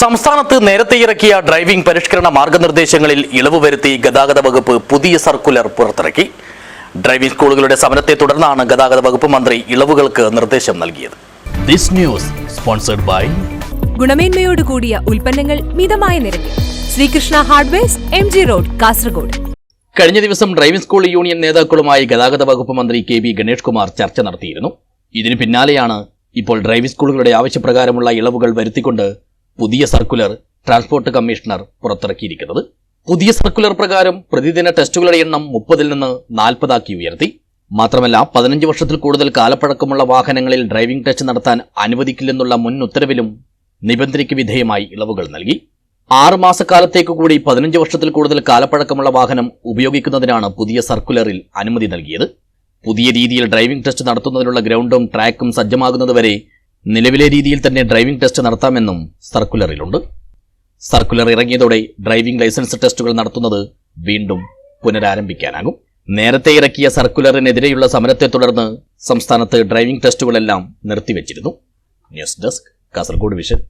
സംസ്ഥാനത്ത് നേരത്തെ ഇറക്കിയ ഡ്രൈവിംഗ് പരിഷ്കരണ മാർഗനിർദ്ദേശങ്ങളിൽ ഇളവ് വരുത്തി ഗതാഗത വകുപ്പ് പുതിയ സർക്കുലർ പുറത്തിറക്കി. ഡ്രൈവിംഗ് സ്കൂളുകളുടെ സമരത്തെ തുടർന്നാണ് ഗതാഗത വകുപ്പ് മന്ത്രി ഇളവുകൾക്ക് നിർദ്ദേശം നൽകിയത്. ദിസ് ന്യൂസ് സ്പോൺസർഡ് ബൈ ഗുണമേന്മയോട് കൂടിയ ഉൽപ്പന്നങ്ങൾ മിതമായ നിരക്കിൽ. Sreekrishna hardwares M G road Kasaragod. കഴിഞ്ഞ ദിവസം ഡ്രൈവിംഗ് സ്കൂൾ യൂണിയൻ നേതാക്കളുമായി ഗതാഗത വകുപ്പ് മന്ത്രി കെ ബി ഗണേഷ് കുമാർ ചർച്ച നടത്തിയിരുന്നു. ഇതിനു പിന്നാലെയാണ് ഇപ്പോൾ ഡ്രൈവിംഗ് സ്കൂളുകളുടെ ആവശ്യപ്രകാരമുള്ള ഇളവുകൾ വരുത്തിക്കൊണ്ട് പുതിയ സർക്കുലർ ട്രാൻസ്പോർട്ട് കമ്മീഷണർ പുറത്തിറക്കിയിരിക്കുന്നത്. പുതിയ സർക്കുലർ പ്രകാരം പ്രതിദിന ടെസ്റ്റുകളുടെ എണ്ണം മുപ്പതിൽ നിന്ന് നാൽപ്പതാക്കി ഉയർത്തി. മാത്രമല്ല പതിനഞ്ച് വർഷത്തിൽ കൂടുതൽ കാലപ്പഴക്കമുള്ള വാഹനങ്ങളിൽ ഡ്രൈവിംഗ് ടെസ്റ്റ് നടത്താൻ അനുവദിക്കില്ലെന്നുള്ള മുൻ ഉത്തരവിലും നിബന്ധനയ്ക്ക് വിധേയമായി ഇളവുകൾ നൽകി. ആറ് മാസക്കാലത്തേക്ക് കൂടി പതിനഞ്ച് വർഷത്തിൽ കൂടുതൽ കാലപ്പഴക്കമുള്ള വാഹനം ഉപയോഗിക്കുന്നതിനാണ് പുതിയ സർക്കുലറിൽ അനുമതി നൽകിയത്. പുതിയ രീതിയിൽ ഡ്രൈവിംഗ് ടെസ്റ്റ് നടത്തുന്നതിനുള്ള ഗ്രൗണ്ടും ട്രാക്കും സജ്ജമാകുന്നതുവരെ നിലവിലെ രീതിയിൽ തന്നെ ഡ്രൈവിംഗ് ടെസ്റ്റ് നടത്താമെന്നും സർക്കുലറിലുണ്ട്. സർക്കുലർ ഇറങ്ങിയതോടെ ഡ്രൈവിംഗ് ലൈസൻസ് ടെസ്റ്റുകൾ നടത്തുന്നത് വീണ്ടും പുനരാരംഭിക്കാനാകും. നേരത്തെ ഇറക്കിയ സർക്കുലറിനെതിരെയുള്ള സമരത്തെ തുടർന്ന് സംസ്ഥാനത്ത് ഡ്രൈവിംഗ് ടെസ്റ്റുകളെല്ലാം നിർത്തിവച്ചിരുന്നു. News desk Kasaragod vision.